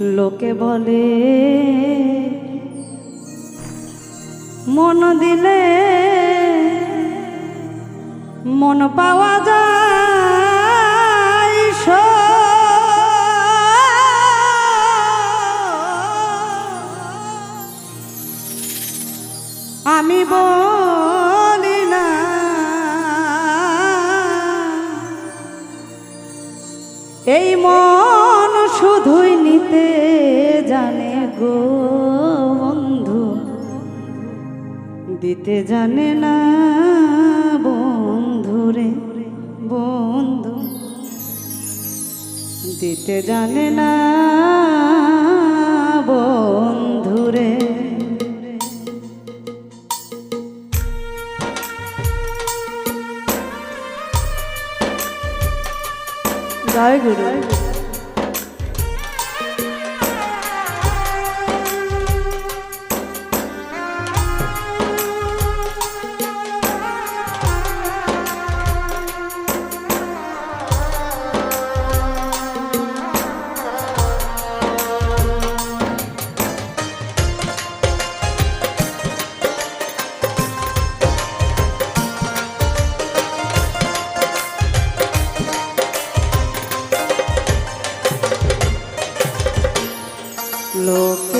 লোকে বলে মন দিলে মন পাওয়া যায় আমি বলি না এই মন জানে গো বন্ধু দিতে জানে না বন্ধুরে বন্ধু। দিতে জানে না বন্ধুরে জয় গুরু। লোকে বলে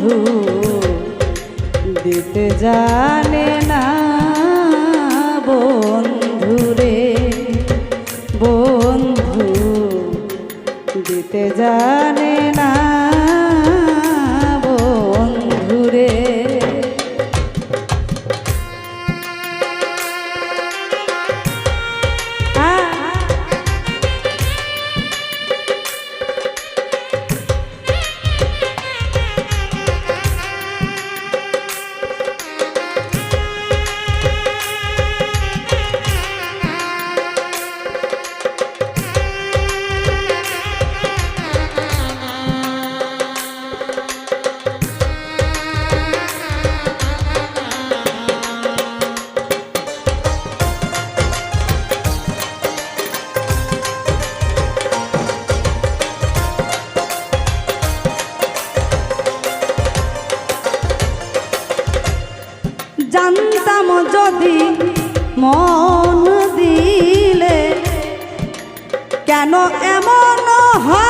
বন্ধু দিতে জানে না বন্ধু রে বন্ধু। দিতে জানে কেন এমন হয়।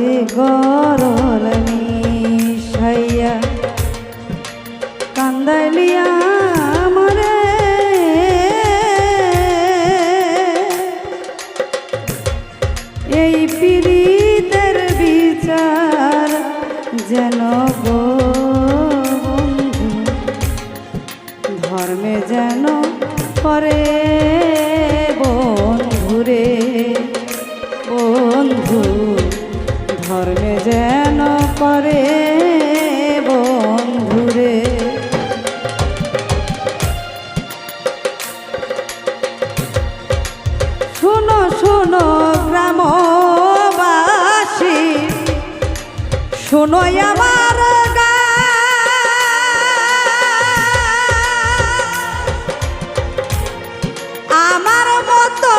কলি গরল মিশাইয়া কান্দাইলিয়া আমারে এই পীড়িতের বিচার যেন গো বন্ধু ধর্মে যেন করে শোনো আমার আমার মতো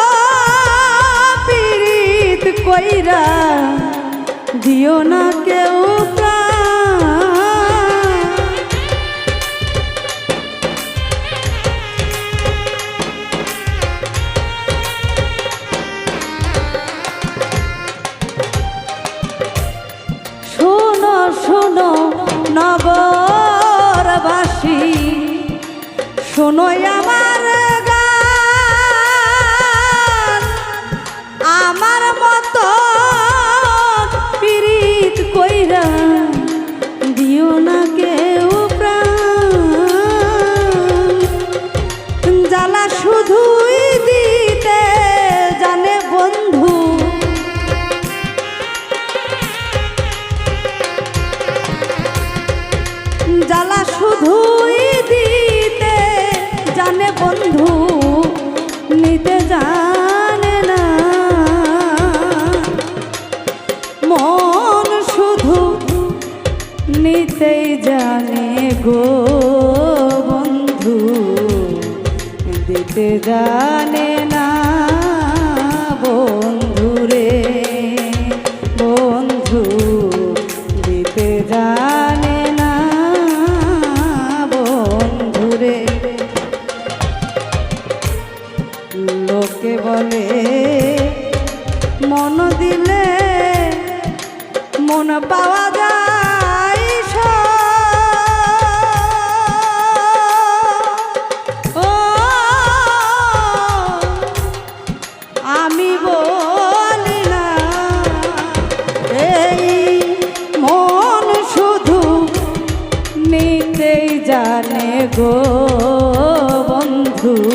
পীড়িত কইরা দিও না কেউ। শোনো আমার গান। আমার মতো পীড়িত কইরা দিও না কেউ প্রাণ। জ্বালা শুধুই দিতে জানে বন্ধু। জ্বালা শুধুই গো বন্ধু, দিতে জানে না বন্ধুরে বন্ধু, দিতে জানে না বন্ধুরে লোকে বলে, মন দিলে মন পাওয়া গো বন্ধু।